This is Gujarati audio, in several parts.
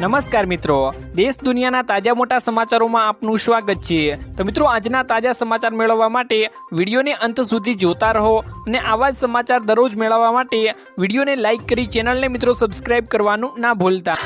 નમસ્કાર મિત્રો. દેશ દુનિયાના તાજા મોટા સમાચારોમાં આપનું સ્વાગત છે. તો મિત્રો, આજના તાજા સમાચાર મેળવવા માટે વિડીયોને અંત સુધી જોતા રહો અને આવા જ સમાચાર દરરોજ મેળવવા માટે વિડીયોને લાઇક કરી ચેનલને મિત્રો સબસ્ક્રાઇબ કરવાનું ના ભૂલતા.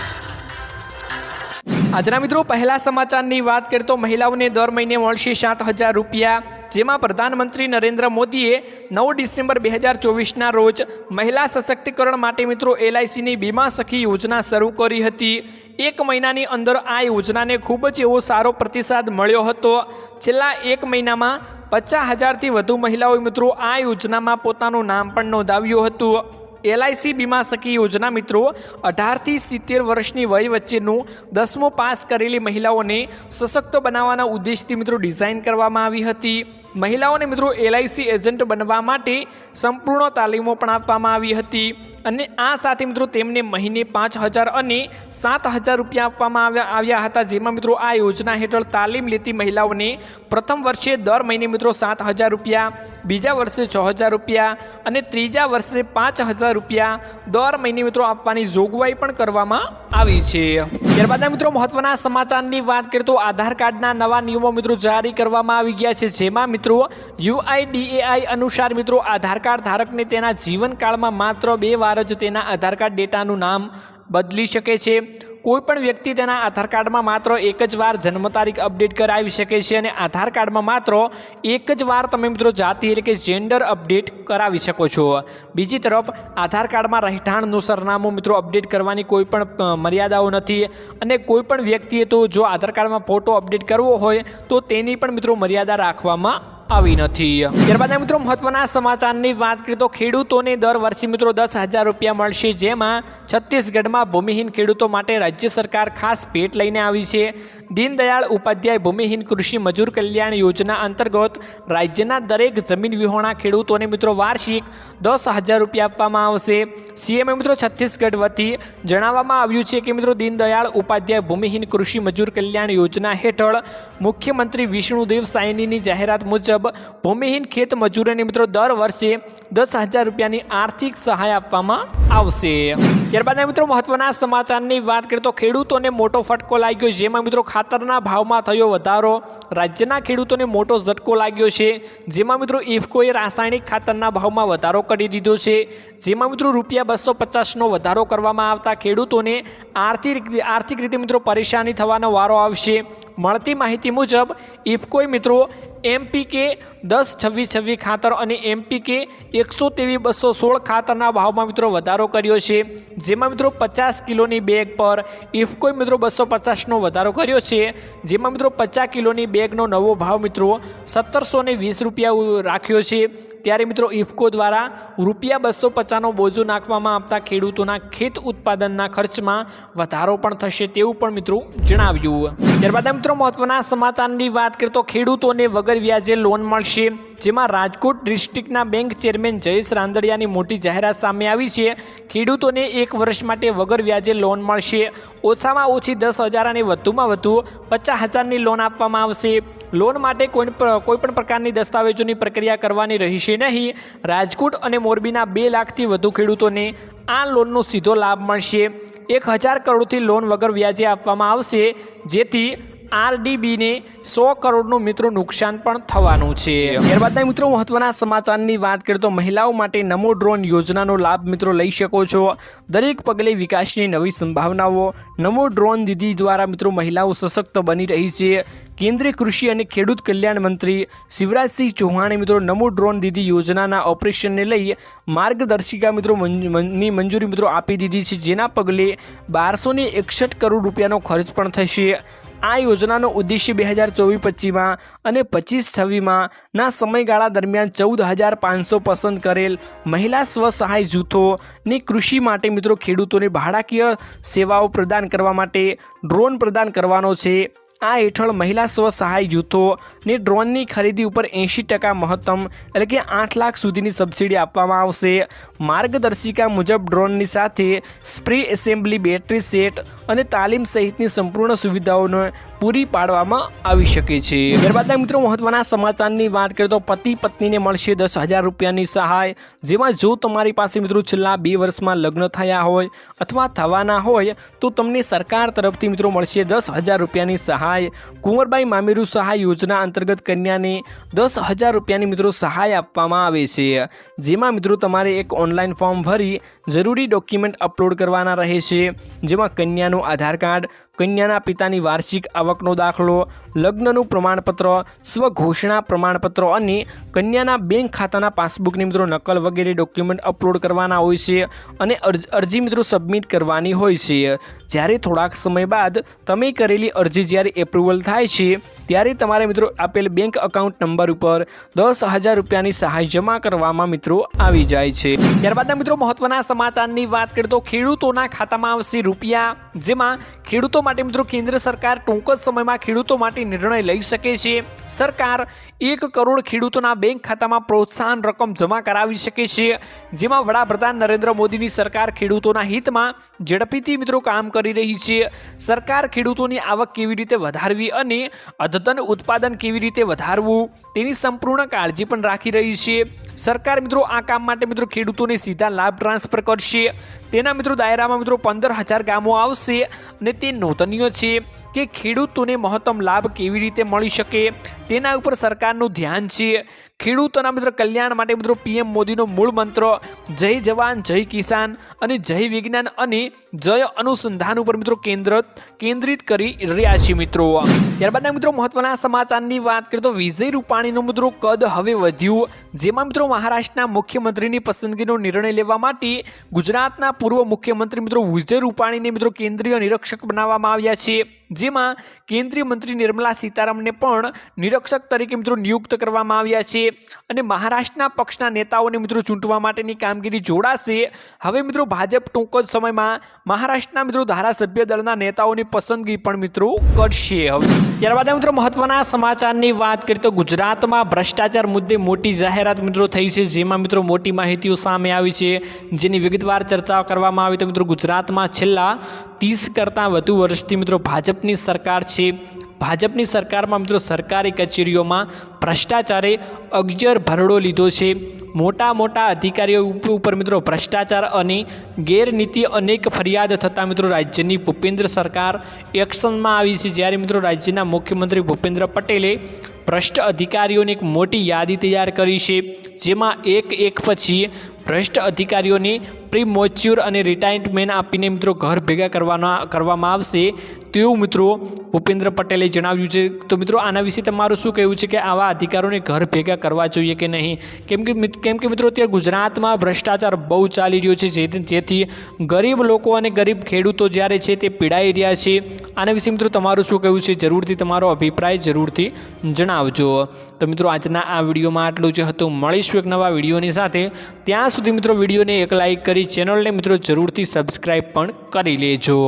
આજના મિત્રો, પહેલા સમાચારની વાત કરીએ તો મહિલાઓને દર મહિને મળશે સાત હજાર રૂપિયા. જેમાં પ્રધાનમંત્રી નરેન્દ્ર મોદીએ નવ ડિસેમ્બર બે હજાર ચોવીસના રોજ મહિલા સશક્તિકરણ માટે મિત્રો એલઆઈસીની બીમા સખી યોજના શરૂ કરી હતી. એક મહિનાની અંદર આ યોજનાને ખૂબ જ એવો સારો પ્રતિસાદ મળ્યો હતો. છેલ્લા એક મહિનામાં પચાસ હજારથી વધુ મહિલાઓ મિત્રો આ યોજનામાં પોતાનું નામ પણ નોંધાવ્યું હતું. એલઆઈસી બીમા સખી યોજના મિત્રો અઢારથી સિત્તેર વર્ષની વય વચ્ચેનું દસમો પાસ કરેલી મહિલાઓને સશક્ત બનાવવાના ઉદ્દેશથી મિત્રો ડિઝાઇન કરવામાં આવી હતી. મહિલાઓને મિત્રો એલઆઈસી એજન્ટ બનવા માટે સંપૂર્ણ તાલીમો પણ આપવામાં આવી હતી અને આ સાથે મિત્રો તેમને મહિને પાંચ હજાર અને સાત હજાર રૂપિયા આપવામાં આવ્યા આવ્યા હતા. જેમાં મિત્રો આ યોજના હેઠળ તાલીમ લેતી મહિલાઓને પ્રથમ વર્ષે દર મહિને મિત્રો સાત હજાર રૂપિયા, બીજા વર્ષે છ હજાર રૂપિયા અને ત્રીજા વર્ષે પાંચ હજાર રૂપિયા દર મહિને મિત્રો આપવાની જોગવાઈ પણ કરવામાં આવી છે. ત્યારબાદ મિત્રો મહત્વના સમાચારની વાત કરીએ તો આધાર કાર્ડના નવા નિયમો મિત્રો જારી કરવામાં આવી ગયા છે. જેમાં મિત્રો યુઆઈડીએઆઈ અનુસાર મિત્રો આધાર કાર્ડ ધારકને તેના જીવનકાળમાં માત્ર બે વાર જ તેના આધાર કાર્ડ ડેટાનું નામ બદલી શકે છે. કોઈ પણ વ્યક્તિ તેના આધાર કાર્ડમાં માત્ર એક જ વાર જન્મ તારીખ અપડેટ કરાવી શકે છે અને આધાર કાર્ડમાં માત્ર એક જ વાર તમે મિત્રો જાતિ એટલે કે જેન્ડર અપડેટ કરાવી શકો છો. બીજી તરફ, આધાર કાર્ડમાં રહેઠાણનું સરનામું મિત્રો અપડેટ કરવાની કોઈ પણ મર્યાદાઓ નથી અને કોઈ પણ વ્યક્તિએ તો જો આધાર કાર્ડમાં ફોટો અપડેટ કરવો હોય, તો તેની પણ મિત્રો મર્યાદા રાખવામાં આવી નથી. ત્યારબાદ મિત્રો મહત્વના સમાચારની વાત કરીએ તો ખેડૂતોને દર વર્ષે મિત્રો દસ હજાર રૂપિયા મળશે, જેમાં છત્તીસગઢમાં ભૂમિહીન ખેડૂતો માટે રાજ્ય સરકાર ખાસ ભેટ લઈને આવી છે. દીનદયાળ ઉપાધ્યાય ભૂમિહીન કૃષિ મજૂર કલ્યાણ યોજના અંતર્ગત રાજ્યના દરેક જમીન વિહોણા ખેડૂતોને મિત્રો વાર્ષિક દસ હજાર રૂપિયા આપવામાં આવશે. સીએમએ મિત્રો છત્તીસગઢ વતી જણાવવામાં આવ્યું છે કે મિત્રો દીનદયાળ ઉપાધ્યાય ભૂમિહીન કૃષિ મજૂર કલ્યાણ યોજના હેઠળ મુખ્યમંત્રી વિષ્ણુદેવ સાયનીની જાહેરાત મુજબ ભૂમિહીન ખેત મજૂરોને મિત્રો દર વર્ષે દસ હજાર રૂપિયાની આર્થિક સહાય આપવામાં આવશે. ત્યારબાદ મિત્રો મહત્વના સમાચારની વાત કરીએ તો ખેડૂતોને મોટો ફટકો લાગ્યો જેમાં મિત્રો ખાતરના ભાવમાં થયો વધારો. રાજ્યના ખેડૂતોને મોટો ઝટકો લાગ્યો છે. જેમાં મિત્રો ઇફકોએ રાસાયણિક ખાતરના ભાવમાં વધારો કરી દીધો છે. જેમાં મિત્રો રૂપિયા બસો પચાસનો વધારો કરવામાં આવતા ખેડૂતોને આર્થિક આર્થિક રીતે મિત્રો પરેશાની થવાનો વારો આવશે. મળતી માહિતી મુજબ ઇફકોએ મિત્રો એમપીકે દસ છવ્વીસ છવ્વીસ ખાતર અને એમપીકે એકસો તેવી બસો સોળ ખાતરના ભાવમાં મિત્રો વધારો કર્યો છે. જેમાં મિત્રો પચાસ કિલોની બેગ પર ઇફકોએ મિત્રો બસો પચાસનો વધારો કર્યો છે, જેમાં મિત્રો પચાસ કિલોની બેગનો નવો ભાવ મિત્રો સત્તરસો વીસ રૂપિયા રાખ્યો છે. ત્યારે મિત્રો ઇફકો દ્વારા રૂપિયા બસો પચાસનો બોજો નાખવામાં આવતા ખેડૂતોના ખેત ઉત્પાદનના ખર્ચમાં વધારો પણ થશે તેવું પણ મિત્રો જણાવ્યું. ત્યારબાદ મિત્રો મહત્વના સમાચારની વાત કરીએ તો ખેડૂતોને વગર વ્યાજે લોન મળશે, જેમાં રાજકોટ ડિસ્ટ્રિક્ટના બેંક ચેરમેન જયેશ રાંદડિયાની મોટી જાહેરાત સામે આવી છે. ખેડૂતોને એક વર્ષ માટે વગર વ્યાજે લોન મળશે. ઓછામાં ઓછી દસ હજાર અને વધુમાં વધુ પચાસ હજારની લોન આપવામાં આવશે. લોન માટે કોઈ પણ- કોઈ પ્રકારની દસ્તાવેજોની પ્રક્રિયા કરવાની રહેશે નહીં. રાજકોટ અને મોરબીના બે લાખથી વધુ ખેડૂતોને આ લોનનો સીધો લાભ મળશે. એક હજાર કરોડથી લોન વગર વ્યાજે આપવામાં આવશે. જેથી આરડીબીને સો કરોડનું મિત્રો નુકસાન પણ થવાનું છે. ત્યારબાદના મિત્રો, મહત્વના સમાચારની વાત કરીએ તો મહિલાઓ માટે નમો ડ્રોન યોજનાનો લાભ મિત્રો લઈ શકો છો. દરેક પગલે વિકાસની નવી સંભાવનાઓ. નમો ડ્રોન દીદી દ્વારા મિત્રો મહિલાઓ સશક્ત બની રહી છે. કેન્દ્રીય કૃષિ અને ખેડૂત કલ્યાણ મંત્રી શિવરાજસિંહ ચૌહાણે મિત્રો નમો ડ્રોન દીદી યોજનાના ઓપરેશનને લઈ માર્ગદર્શિકા મિત્રો ની મંજૂરી મિત્રો આપી દીધી છે, જેના પગલે બારસો એકસઠ કરોડ રૂપિયાનો ખર્ચ પણ થશે. આ યોજનાનો ઉદ્દેશ્ય બે હજાર ચોવીસ પચીસમાં અને પચીસ છવ્વીસમાં ના સમયગાળા દરમિયાન ચૌદ હજાર પાંચસો પસંદ કરેલ મહિલા સ્વસહાય જૂથોની કૃષિ માટે મિત્રો ખેડૂતોને ભાડાકીય સેવાઓ પ્રદાન કરવા માટે ડ્રોન પ્રદાન કરવાનો છે. આ હેઠળ મહિલા સ્વસહાય જૂથોને ડ્રોનની ખરીદી ઉપર એંશી ટકા મહત્તમ, એટલે કે આઠ લાખ સુધીની સબસિડી આપવામાં આવશે. માર્ગદર્શિકા મુજબ ડ્રોનની સાથે સ્પ્રે એસેમ્બલી, બેટરી સેટ અને તાલીમ સહિતની સંપૂર્ણ સુવિધાઓનો પૂરી પાડવામાં આવી શકે છે. ત્યારબાદના મિત્રો, મહત્વના સમાચારની વાત કરીએ તો પતિ પત્નીને મળશે દસ હજાર રૂપિયાની સહાય. જેમાં જો તમારી પાસે મિત્રો છેલ્લા બે વર્ષમાં લગ્ન થયા હોય અથવા થવાના હોય, તો તમને સરકાર તરફથી મિત્રો મળશે દસ હજાર રૂપિયાની સહાય. કુંવરબાઈ મામેરુ સહાય યોજના અંતર્ગત કન્યાને દસ હજાર રૂપિયાની મિત્રો સહાય આપવામાં આવે છે. જેમાં મિત્રો તમારે એક ઓનલાઈન ફોર્મ ભરી જરૂરી ડોક્યુમેન્ટ અપલોડ કરવાના રહે છે. જેમાં કન્યાનું આધાર કાર્ડ કન્યાના પિતાની વાર્ષિક આવકનો દાખલો, લગ્નનું પ્રમાણપત્ર, સ્વઘોષણા પ્રમાણપત્ર અને કન્યાના બેંક ખાતાના પાસબુકની મિત્રો નકલ વગેરે ડોક્યુમેન્ટ અપલોડ કરવાના હોય છે અને અરજ- મિત્રો સબમિટ કરવાની હોય છે. જ્યારે થોડાક સમય બાદ તમે કરેલી અરજી જ્યારે એપ્રુવલ થાય છે, ત્યારે તમારે મિત્રો આપેલ બેંક અકાઉન્ટ નંબર ઉપર દસ હજાર રૂપિયાની સહાય જમા કરવામાં મિત્રો આવી જાય છે. ત્યારબાદના મિત્રો મહત્વના સમાચારની વાત કરીએ તો ખેડૂતોના ખાતામાં આવશે રૂપિયા, જેમાં ખેડૂતો માટે મિત્રો કેન્દ્ર સરકાર ટૂંક જ સમયમાં ખેડૂતો માટે નિર્ણય લઈ શકે છે. સરકાર એક કરોડ ખેડૂતોના બેંક ખાતામાં પ્રોત્સાહન રકમ જમા કરાવી શકે છે. જેમાં વડાપ્રધાન નરેન્દ્ર મોદીની સરકાર ખેડૂતોના હિતમાં ઝડપીથી મિત્રો કામ કરી રહી છે. સરકાર ખેડૂતોની આવક કેવી રીતે વધારવી અને અદ્યતન ઉત્પાદન કેવી રીતે વધારવું તેની સંપૂર્ણ કાળજી પણ રાખી રહી છે. સરકાર મિત્રો આ કામ માટે મિત્રો ખેડૂતોને સીધા લાભ ટ્રાન્સફર કરશે. તેના મિત્રો દાયરામાં મિત્રો પંદર હજાર ગામો આવશે અને તે નોંધનીય છે કે ખેડૂતોને મહત્તમ લાભ કેવી રીતે મળી શકે? તેના ઉપર સરકારનું ધ્યાન છે. ખેડૂતોના મિત્રો કલ્યાણ માટે મિત્રો પીએમ મોદીનો મૂળ મંત્ર, જય જવાન, જય કિસાન અને જય વિજ્ઞાન અને જય અનુસંધાન ઉપર મિત્રો કેન્દ્ર, કેન્દ્રિત કરી રહ્યા છે મિત્રો. ત્યારબાદના મિત્રો મહત્વના સમાચારની વાત કરીએ તો વિજય રૂપાણીનું મિત્રો કદ હવે વધ્યું. જેમાં મિત્રો મહારાષ્ટ્રના મુખ્યમંત્રીની પસંદગીનો નિર્ણય લેવા માટે ગુજરાતના પૂર્વ મુખ્યમંત્રી મિત્રો વિજય રૂપાણીને મિત્રો કેન્દ્રીય નિરીક્ષક બનાવવામાં આવ્યા છે. જેમાં કેન્દ્રીય મંત્રી નિર્મલા સીતારામને પણ નિરીક્ષક તરીકે મિત્રો નિયુક્ત કરવામાં આવ્યા છે અને મહારાષ્ટ્રના પક્ષના નેતાઓને મિત્રો ચૂંટવા માટેની કામગીરી જોડાશે. હવે મિત્રો ભાજપ ટૂંક જ સમયમાં મહારાષ્ટ્રના મિત્રો ધારાસભ્ય દળના નેતાઓની પસંદગી પણ મિત્રો કરશે હવે. ત્યારબાદ મિત્રો મહત્વના સમાચારની વાત કરીએ તો ગુજરાતમાં ભ્રષ્ટાચાર મુદ્દે મોટી જાહેરાત મિત્રો થઈ છે, જેમાં મિત્રો મોટી માહિતીઓ સામે આવી છે. જેની વિગતવાર ચર્ચા કરવામાં આવી તો મિત્રો ગુજરાતમાં છેલ્લા ત્રીસ કરતાં વધુ વર્ષથી મિત્રો ભાજપની સરકાર છે. ભાજપની સરકારમાં મિત્રો સરકારી કચેરીઓમાં ભ્રષ્ટાચારે અગજર ભરડો લીધો છે. મોટા મોટા અધિકારીઓ ઉપ- ઉપર મિત્રો ભ્રષ્ટાચાર અને ગેરનીતિ અનેક ફરિયાદ થતાં મિત્રો રાજ્યની ભૂપેન્દ્ર સરકાર એક્શનમાં આવી છે. જ્યારે મિત્રો રાજ્યના મુખ્યમંત્રી ભૂપેન્દ્ર પટેલે ભ્રષ્ટ અધિકારીઓની એક મોટી યાદી તૈયાર કરી છે, જેમાં એક એક પછી ભ્રષ્ટ અધિકારીઓને પ્રીમોચ્યોર અને રિટાયરમેન્ટ આપીને મિત્રો ઘર ભેગા કરવાના, કરવામાં આવશે. તેવું મિત્રો ભૂપેન્દ્ર પટેલે જણાવ્યું છે. તો મિત્રો આના વિશે તમારું શું કહેવું છે કે આવા અધિકારોને ઘર ભેગા કરવા જોઈએ કે નહીં? કેમ કે કેમ કે મિત્રો અત્યારે ગુજરાતમાં ભ્રષ્ટાચાર બહુ ચાલી રહ્યો છે જેથી ગરીબ લોકો અને ગરીબ ખેડૂતો જ્યારે છે તે પીડાઈ રહ્યા છે. આના વિશે મિત્રો તમારું શું કહેવું છે? જરૂરથી તમારો અભિપ્રાય જરૂરથી જણાવજો. તો મિત્રો આજના આ વિડીયોમાં આટલું જ હતું. મળીશું એક નવા વિડીયોની સાથે. ત્યાં સુધી મિત્રો વિડીયોને એક લાઇક કરી ચેનલને મિત્રો જરૂરથી સબસ્ક્રાઈબ પણ કરી લેજો.